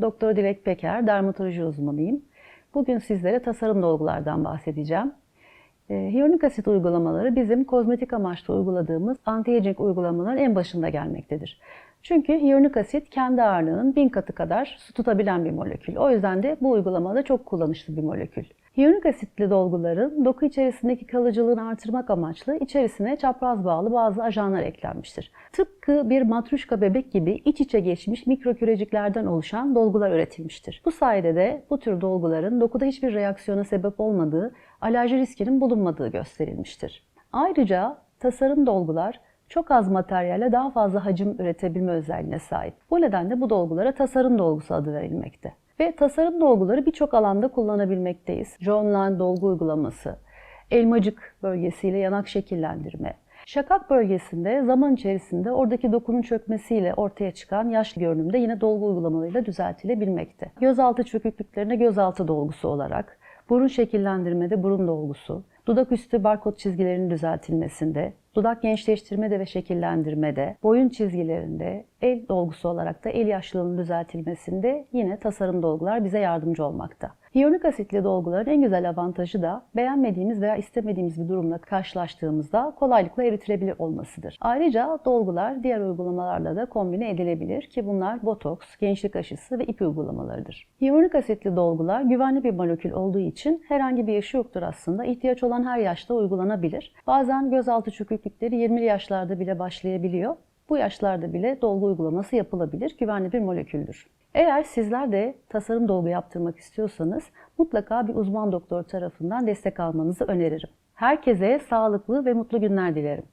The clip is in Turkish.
Doktor Dilek Peker, dermatoloji uzmanıyım. Bugün sizlere tasarım dolgulardan bahsedeceğim. E, hyaluronik asit uygulamaları bizim kozmetik amaçlı uyguladığımız anti-aging uygulamaların en başında gelmektedir. Çünkü hyaluronik asit kendi ağırlığının bin katı kadar su tutabilen bir molekül. O yüzden de bu uygulamada çok kullanışlı bir molekül. Hyaluronik asitli dolguların doku içerisindeki kalıcılığını artırmak amaçlı içerisine çapraz bağlı bazı ajanlar eklenmiştir. Tıpkı bir matruşka bebek gibi iç içe geçmiş mikroküreciklerden oluşan dolgular üretilmiştir. Bu sayede de bu tür dolguların dokuda hiçbir reaksiyona sebep olmadığı, alerji riskinin bulunmadığı gösterilmiştir. Ayrıca tasarım dolgular çok az materyalle daha fazla hacim üretebilme özelliğine sahip. Bu nedenle bu dolgulara tasarım dolgusu adı verilmekte. Ve tasarım dolguları birçok alanda kullanabilmekteyiz. John Land dolgu uygulaması, elmacık bölgesiyle yanak şekillendirme, şakak bölgesinde zaman içerisinde oradaki dokunun çökmesiyle ortaya çıkan yaşlı görünümde yine dolgu uygulamalarıyla düzeltilebilmekte. Gözaltı çöküklüklerine gözaltı dolgusu olarak, burun şekillendirmede burun dolgusu, dudak üstü barkod çizgilerinin düzeltilmesinde, dudak gençleştirmede ve şekillendirmede, boyun çizgilerinde, el dolgusu olarak da el yaşlılığının düzeltilmesinde yine tasarım dolgular bize yardımcı olmakta. Hyaluronik asitli dolguların en güzel avantajı da beğenmediğimiz veya istemediğimiz bir durumla karşılaştığımızda kolaylıkla eritilebilir olmasıdır. Ayrıca dolgular diğer uygulamalarla da kombine edilebilir ki bunlar botoks, gençlik aşısı ve ip uygulamalarıdır. Hyaluronik asitli dolgular güvenli bir molekül olduğu için herhangi bir yaşı yoktur aslında. İhtiyaç olan her yaşta uygulanabilir. Bazen gözaltı çöküklükleri 20'li yaşlarda bile başlayabiliyor. Bu yaşlarda bile dolgu uygulaması yapılabilir. Güvenli bir moleküldür. Eğer sizler de tasarım dolgu yaptırmak istiyorsanız mutlaka bir uzman doktor tarafından destek almanızı öneririm. Herkese sağlıklı ve mutlu günler dilerim.